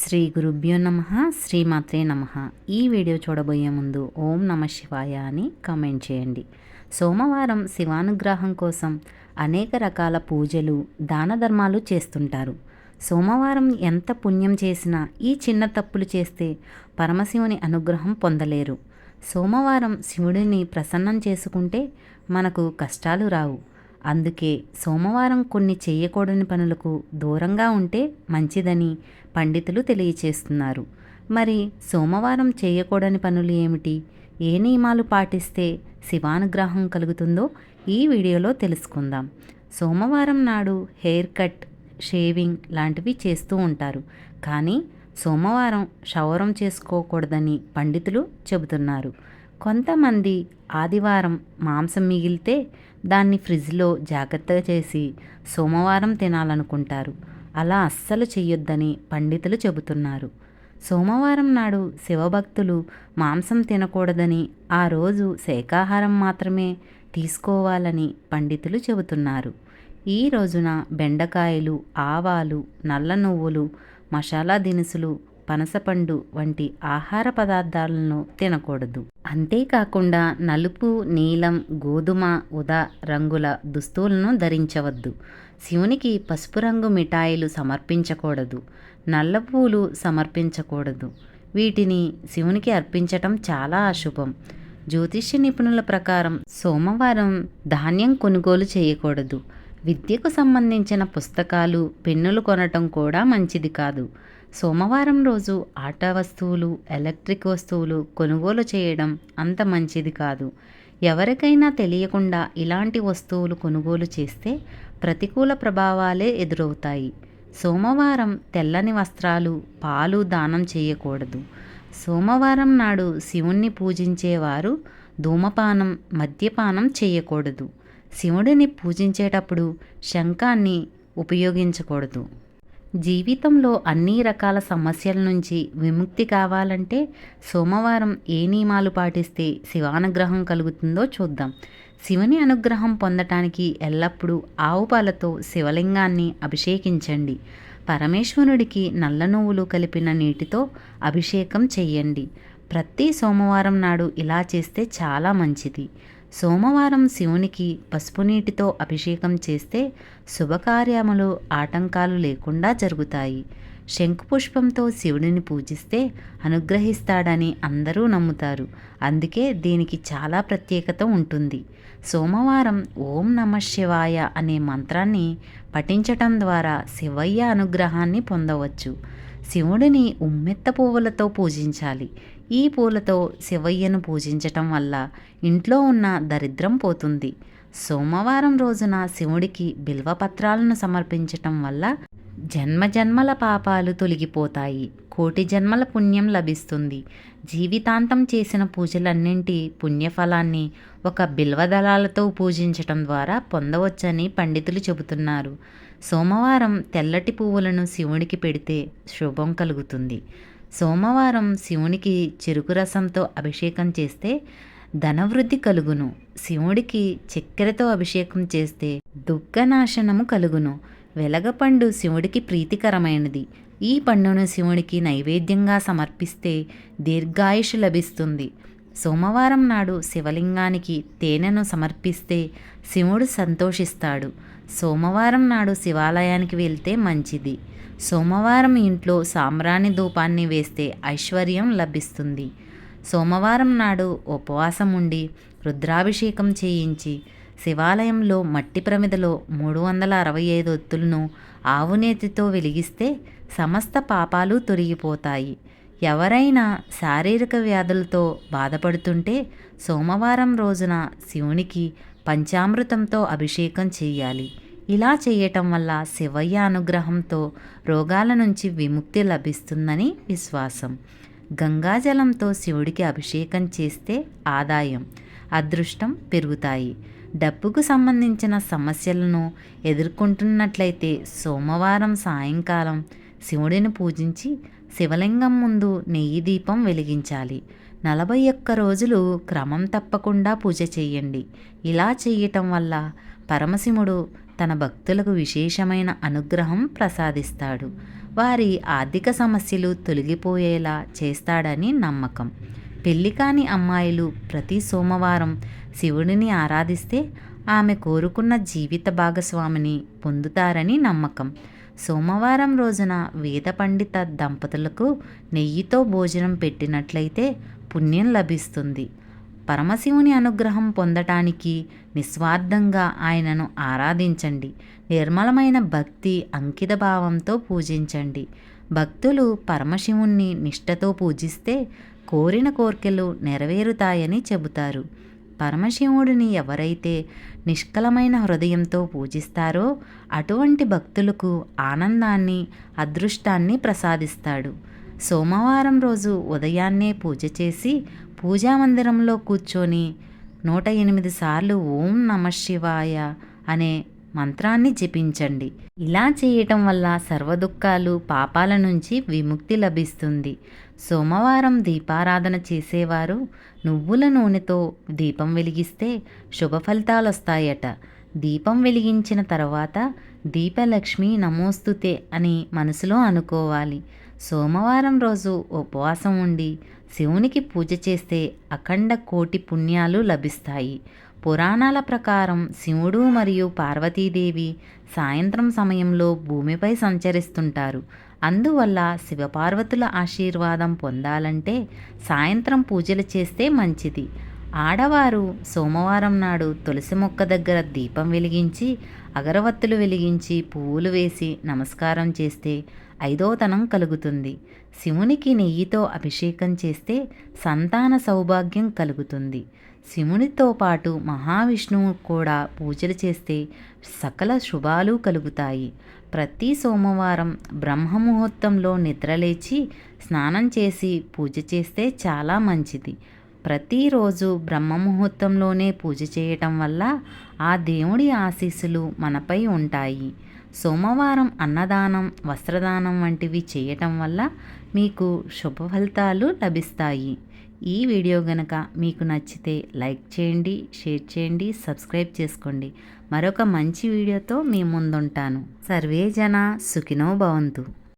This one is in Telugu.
శ్రీ గురుభ్యో నమ శ్రీమాత్రే నమ. ఈ వీడియో చూడబోయే ముందు ఓం నమ శివాయ అని కామెంట్ చేయండి. సోమవారం శివానుగ్రహం కోసం అనేక రకాల పూజలు దాన ధర్మాలు చేస్తుంటారు. సోమవారం ఎంత పుణ్యం చేసినా ఈ చిన్న తప్పులు చేస్తే పరమశివుని అనుగ్రహం పొందలేరు. సోమవారం శివుడిని ప్రసన్నం చేసుకుంటే మనకు కష్టాలు రావు. అందుకే సోమవారం కొన్ని చేయకూడని పనులకు దూరంగా ఉంటే మంచిదని పండితులు తెలియచేస్తున్నారు. మరి సోమవారం చేయకూడని పనులు ఏమిటి? ఏ నియమాలు పాటిస్తే శివానుగ్రహం కలుగుతుందో ఈ వీడియోలో తెలుసుకుందాం. సోమవారం నాడు హెయిర్ కట్ షేవింగ్ లాంటివి చేస్తూ ఉంటారు. కానీ సోమవారం క్షవరం చేసుకోకూడదని పండితులు చెబుతున్నారు. కొంతమంది ఆదివారం మాంసం మిగిలితే దాన్ని ఫ్రిడ్జ్లో జాగ్రత్తగా చేసి సోమవారం తినాలనుకుంటారు. అలా అస్సలు చెయ్యొద్దని పండితులు చెబుతున్నారు. సోమవారం నాడు శివభక్తులు మాంసం తినకూడదని ఆ రోజు శాకాహారం మాత్రమే తీసుకోవాలని పండితులు చెబుతున్నారు. ఈ రోజున బెండకాయలు ఆవాలు నల్ల నువ్వులు మసాలా దినుసులు పనసపండు వంటి ఆహార పదార్థాలను తినకూడదు. అంతేకాకుండా నలుపు నీలం గోధుమ ఉదా రంగుల దుస్తువులను ధరించవద్దు. శివునికి పసుపు రంగు మిఠాయిలు సమర్పించకూడదు. నల్ల పూలు సమర్పించకూడదు. వీటిని శివునికి అర్పించటం చాలా అశుభం. జ్యోతిష్య నిపుణుల ప్రకారం సోమవారం ధాన్యం కొనుగోలు చేయకూడదు. విద్యకు సంబంధించిన పుస్తకాలు పెన్నులు కొనటం కూడా మంచిది కాదు. సోమవారం రోజు ఆట వస్తువులు ఎలక్ట్రిక్ వస్తువులు కొనుగోలు చేయడం అంత మంచిది కాదు. ఎవరికైనా తెలియకుండా ఇలాంటి వస్తువులు కొనుగోలు చేస్తే ప్రతికూల ప్రభావాలే ఎదురవుతాయి. సోమవారం తెల్లని వస్త్రాలు పాలు దానం చేయకూడదు. సోమవారం నాడు శివుణ్ణి పూజించేవారు ధూమపానం మద్యపానం చేయకూడదు. శివుడిని పూజించేటప్పుడు శంఖాన్ని ఉపయోగించకూడదు. జీవితంలో అన్ని రకాల సమస్యల నుంచి విముక్తి కావాలంటే సోమవారం ఏ నియమాలు పాటిస్తే శివానుగ్రహం కలుగుతుందో చూద్దాం. శివుని అనుగ్రహం పొందటానికి ఎల్లప్పుడూ ఆవు పాలతో శివలింగాన్ని అభిషేకించండి. పరమేశ్వరుడికి నల్ల నువ్వులు కలిపిన నీటితో అభిషేకం చెయ్యండి. ప్రతి సోమవారం నాడు ఇలా చేస్తే చాలా మంచిది. సోమవారం శివునికి పసుపు నీటితో అభిషేకం చేస్తే శుభకార్యములు ఆటంకాలు లేకుండా జరుగుతాయి. శంకుపుష్పంతో శివుడిని పూజిస్తే అనుగ్రహిస్తాడని అందరూ నమ్ముతారు. అందుకే దీనికి చాలా ప్రత్యేకత ఉంటుంది. సోమవారం ఓం నమ శివాయ అనే మంత్రాన్ని పఠించటం ద్వారా శివయ్య అనుగ్రహాన్ని పొందవచ్చు. శివుడిని ఉమ్మెత్త పువ్వులతో పూజించాలి. ఈ పూలతో శివయ్యను పూజించటం వల్ల ఇంట్లో ఉన్న దరిద్రం పోతుంది. సోమవారం రోజున శివుడికి బిల్వపత్రాలను సమర్పించటం వల్ల జన్మ జన్మల పాపాలు తొలగిపోతాయి. కోటి జన్మల పుణ్యం లభిస్తుంది. జీవితాంతం చేసిన పూజలన్నింటి పుణ్యఫలాన్ని ఒక బిల్వదళాలతో పూజించటం ద్వారా పొందవచ్చని పండితులు చెబుతున్నారు. సోమవారం తెల్లటి పువ్వులను శివుడికి పెడితే శుభం కలుగుతుంది. సోమవారం శివునికి చెరుకు రసంతో అభిషేకం చేస్తే ధనవృద్ధి కలుగును. శివుడికి చక్కెరతో అభిషేకం చేస్తే దుఃఖనాశనము కలుగును. వెలగపండు శివుడికి ప్రీతికరమైనది. ఈ పండును శివుడికి నైవేద్యంగా సమర్పిస్తే దీర్ఘాయుషు లభిస్తుంది. సోమవారం నాడు శివలింగానికి తేనెను సమర్పిస్తే శివుడు సంతోషిస్తాడు. సోమవారం నాడు శివాలయానికి వెళ్తే మంచిది. సోమవారం ఇంట్లో సాంబ్రాణి ధూపాన్ని వేస్తే ఐశ్వర్యం లభిస్తుంది. సోమవారం నాడు ఉపవాసం ఉండి రుద్రాభిషేకం చేయించి శివాలయంలో మట్టి ప్రమిదలో మూడు వందల అరవై ఐదు ఒత్తులను ఆవునేతితో వెలిగిస్తే సమస్త పాపాలు తొలగిపోతాయి. ఎవరైనా శారీరక వ్యాధులతో బాధపడుతుంటే సోమవారం రోజున శివునికి పంచామృతంతో అభిషేకం చేయాలి. ఇలా చేయటం వల్ల శివయ్య అనుగ్రహంతో రోగాల నుంచి విముక్తి లభిస్తుందని విశ్వాసం. గంగాజలంతో శివుడికి అభిషేకం చేస్తే ఆదాయం అదృష్టం పెరుగుతాయి. డబ్బుకు సంబంధించిన సమస్యలను ఎదుర్కొంటున్నట్లయితే సోమవారం సాయంకాలం శివుడిని పూజించి శివలింగం ముందు నెయ్యి దీపం వెలిగించాలి. నలభై ఒక్క రోజులు క్రమం తప్పకుండా పూజ చేయండి. ఇలా చేయటం వల్ల పరమశివుడు తన భక్తులకు విశేషమైన అనుగ్రహం ప్రసాదిస్తాడు. వారి ఆర్థిక సమస్యలు తొలగిపోయేలా చేస్తాడని నమ్మకం. పెళ్ళి కాని అమ్మాయిలు ప్రతి సోమవారం శివుడిని ఆరాధిస్తే ఆమె కోరుకున్న జీవిత భాగస్వామిని పొందుతారని నమ్మకం. సోమవారం రోజున వేద పండిత దంపతులకు నెయ్యితో భోజనం పెట్టినట్లయితే పుణ్యం లభిస్తుంది. పరమశివుని అనుగ్రహం పొందటానికి నిస్వార్థంగా ఆయనను ఆరాధించండి. నిర్మలమైన భక్తి అంకిత భావంతో పూజించండి. భక్తులు పరమశివుణ్ణి నిష్ఠతో పూజిస్తే కోరిన కోర్కెలు నెరవేరుతాయని చెబుతారు. పరమశివుడిని ఎవరైతే నిష్కలమైన హృదయంతో పూజిస్తారో అటువంటి భక్తులకు ఆనందాన్ని అదృష్టాన్ని ప్రసాదిస్తాడు. సోమవారం రోజు ఉదయాన్నే పూజ చేసి పూజా మందిరంలో కూర్చొని నూట ఎనిమిది సార్లు ఓం నమ శివాయ అనే మంత్రాన్ని జపించండి. ఇలా చేయటం వల్ల సర్వదుఖాలు పాపాల నుంచి విముక్తి లభిస్తుంది. సోమవారం దీపారాధన చేసేవారు నువ్వుల నూనెతో దీపం వెలిగిస్తే శుభ ఫలితాలు వస్తాయట దీపం వెలిగించిన తర్వాత దీపలక్ష్మి నమోస్తుతే అని మనసులో అనుకోవాలి. సోమవారం రోజు ఉపవాసం ఉండి శివునికి పూజ చేస్తే అఖండ కోటి పుణ్యాలు లభిస్తాయి. పురాణాల ప్రకారం శివుడు మరియు పార్వతీదేవి సాయంత్రం సమయంలో భూమిపై సంచరిస్తుంటారు. అందువల్ల శివపార్వతుల ఆశీర్వాదం పొందాలంటే సాయంత్రం పూజలు చేస్తే మంచిది. ఆడవారు సోమవారం నాడు తులసి మొక్క దగ్గర దీపం వెలిగించి అగరవత్తులు వెలిగించి పువ్వులు వేసి నమస్కారం చేస్తే ఐదోతనం కలుగుతుంది. శివునికి నెయ్యితో అభిషేకం చేస్తే సంతాన సౌభాగ్యం కలుగుతుంది. శివునితో పాటు మహావిష్ణువు కూడా పూజలు చేస్తే సకల శుభాలు కలుగుతాయి. ప్రతి సోమవారం బ్రహ్మముహూర్తంలో నిద్రలేచి స్నానం చేసి పూజ చేస్తే చాలా మంచిది. ప్రతిరోజు బ్రహ్మముహూర్తంలోనే పూజ చేయటం వల్ల ఆ దేవుడి ఆశీస్సులు మనపై ఉంటాయి. సోమవారం అన్నదానం వస్త్రదానం వంటివి చేయటం వల్ల మీకు శుభ ఫలితాలు లభిస్తాయి. ఈ వీడియో గనక మీకు నచ్చితే లైక్ చేయండి షేర్ చేయండి సబ్స్క్రైబ్ చేసుకోండి. మరొక మంచి వీడియోతో మీ ముందుంటాను. సర్వే జన సుఖినో భవంతు.